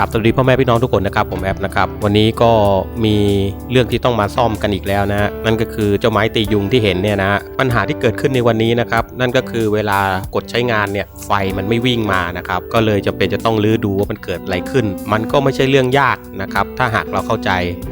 กับสวัสดีพ่อแม่พี่น้องทุกคนนะครับผมแอปนะครับวันนี้ก็มีเรื่องที่ต้องมาซ่อมกันอีกแล้วนะฮะนั่นก็คือเจ้าไม้ตียุงที่เห็นเนี่ยนะฮะปัญหาที่เกิดขึ้นในวันนี้นะครับนั่นก็คือเวลากดใช้งานเนี่ยไฟมันไม่วิ่งมานะครับก็เลยจะเป็นจะต้องลื้อดูว่ามันเกิดอะไรขึ้น มันก็ไม่ใช่เรื่องยากนะครับถ้าหากเราเข้าใจ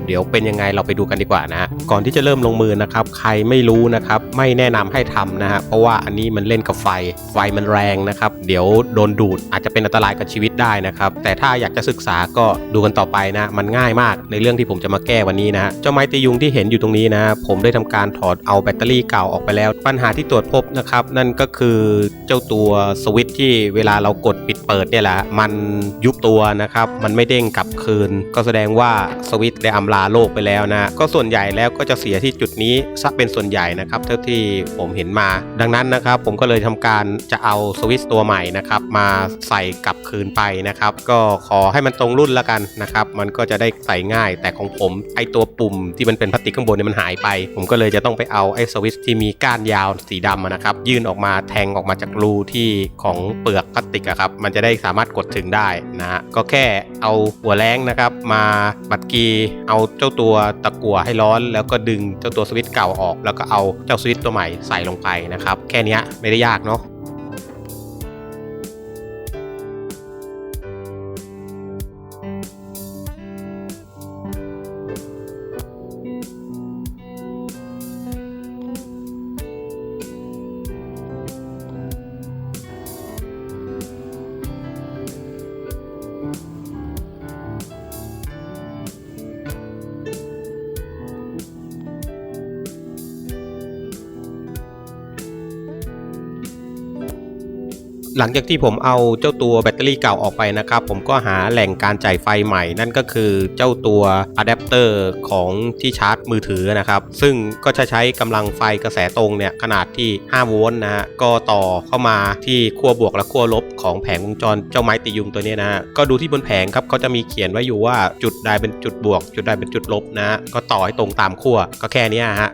เดี๋ยวเป็นยังไงเราไปดูกันดีกว่านะฮะก่อนที่จะเริ่มลงมือนะครับ ใครไม่รู้นะครับไม่แนะนำให้ทำนะฮะเพราะว่าอันนี้มันเล่นกับไฟไฟมันแรงนะครับ เดี๋ยวโดนดูดอาจจะเป็นอันตรายกับชีวิตได้นะครับ แต่ถ้าอยากจะศึกษาก็ดูกันต่อไปนะ มันง่ายมากในเรื่องที่ผมจะมาแก้วันนี้นะฮะเจ้าไม้ตียุงที่เห็นอยู่ตรงนี้นะ ผมได้ทำการถอดเอาแบตเตอรี่เก่าออกไปแล้ว ปัญหาที่ตรวจพบนะครับ นั่นก็คือเจ้าตัวสวิตช์ที่เวลาเรากดปิดเปิดเนี่ยแหละมันยุบตัวนะครับ มันไม่เด้งกลับคืน ก็แสดงว่าสวิตช์ได้อำลาโลกไปแล้วนะ ก็ส่วนใหญ่แล้วก็จะเสียที่จุดนี้ซะเป็นส่วนใหญ่นะครับเท่าที่ผมเห็นมา ดังนั้นนะครับ ผมก็เลยทำการจะเอาสวิตช์ตัวใหม่นะครับมาใส่กลับคืนไปนะครับ ก็ขอให้มันตรงรุ่นแล้วกันนะครับ มันก็จะได้ใส่ง่าย แต่ของผมไอตัวปุ่มที่มันเป็นพลาสติกข้างบนเนี่ยมันหายไป ผมก็เลยจะต้องไปเอาไอสวิตช์ที่มีก้านยาวสีดำนะครับ ยื่นออกมาแทงออกมาจากรูที่ของเปลือกพลาสติกครับมันจะได้สามารถกดถึงได้นะฮะก็แค่เอาหัวแรงนะครับ มาบัดกีเอาเจ้าตัวตะกั่วให้ร้อน แล้วก็ดึงเจ้าตัวสวิตช์เก่าออก แล้วก็เอาเจ้าสวิตช์ตัวใหม่ใส่ลงไปนะครับ แค่นี้ไม่ได้ยากเนาะ หลังจากที่ผมเอาเจ้าตัวแบตเตอรี่เก่าออกไปนะครับ ผมก็หาแหล่งการจ่ายไฟใหม่นั่นก็คือเจ้าตัวอะแดปเตอร์ของที่ชาร์จมือถือนะครับ ซึ่งก็จะใช้กำลังไฟกระแสตรงเนี่ยขนาดที่ 5 โวลต์นะฮะก็ต่อเข้ามาที่ขั้วบวกและขั้วลบของแผงวงจรเจ้าไม้ตียุงตัวนี้นะฮะก็ดูที่บนแผงครับเขาจะมีเขียนไว้อยู่ว่าจุดใดเป็นจุดบวก จุดใดเป็นจุดลบนะฮะก็ต่อให้ตรงตามขั้วก็แค่นี้ฮะ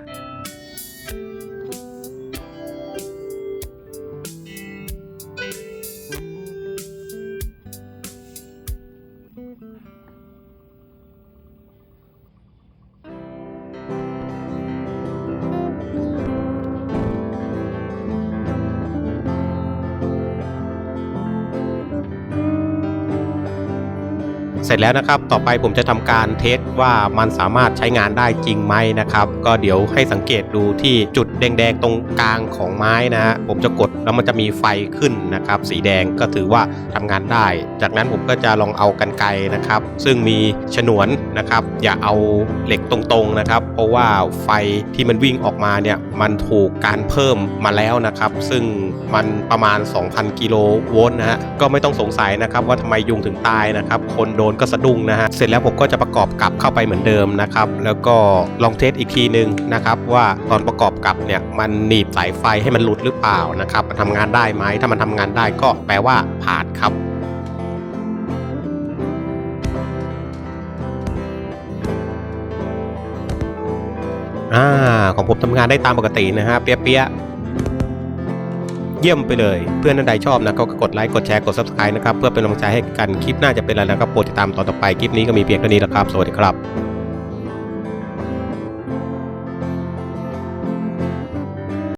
เสร็จแล้วนะครับ ต่อไปผมจะทำการเทสว่ามันสามารถใช้งานได้จริงไหมนะครับ ก็เดี๋ยวให้สังเกตดูที่จุดแดงๆตรงกลางของไม้นะฮะผมจะกดแล้วมันจะมีไฟขึ้นนะครับ สีแดงก็ถือว่าทำงานได้ จากนั้นผมก็จะลองเอากันไกนะครับ ซึ่งมีฉนวนนะครับ อย่าเอาเหล็กตรงๆนะครับ เพราะว่าไฟที่มันวิ่งออกมาเนี่ยมันถูกการเพิ่มมาแล้วนะครับ ซึ่งมันประมาณ 2,000 กิโลโวลต์นะฮะก็ไม่ต้องสงสัยนะครับว่าทำไมยุงถึงตายนะครับ คนโดนก็สะดุ้งนะฮะ เสร็จแล้วผมก็จะประกอบกลับเข้าไปเหมือนเดิมนะครับ แล้วก็ลองเทสอีกทีหนึ่งนะครับว่าตอนประกอบกลับเนี่ยมันหนีบสายไฟให้มันหลุดหรือเปล่านะครับมันทำงานได้ไหมถ้ามันทำงานได้ก็แปลว่าผ่านครับอ่าของผมทำงานได้ตามปกตินะฮะเปี้ยะ เยี่ยมไปเลย เพื่อนท่านใดชอบนะก็กดไลค์กดแชร์กด subscribe นะครับเพื่อเป็นกำลังใจให้กันคลิปหน้าจะเป็นอะไรนะครับโปรดติดตามตอนต่อไปคลิปนี้ก็มีเพียงเท่านี้แล้วครับสวัสดีครับ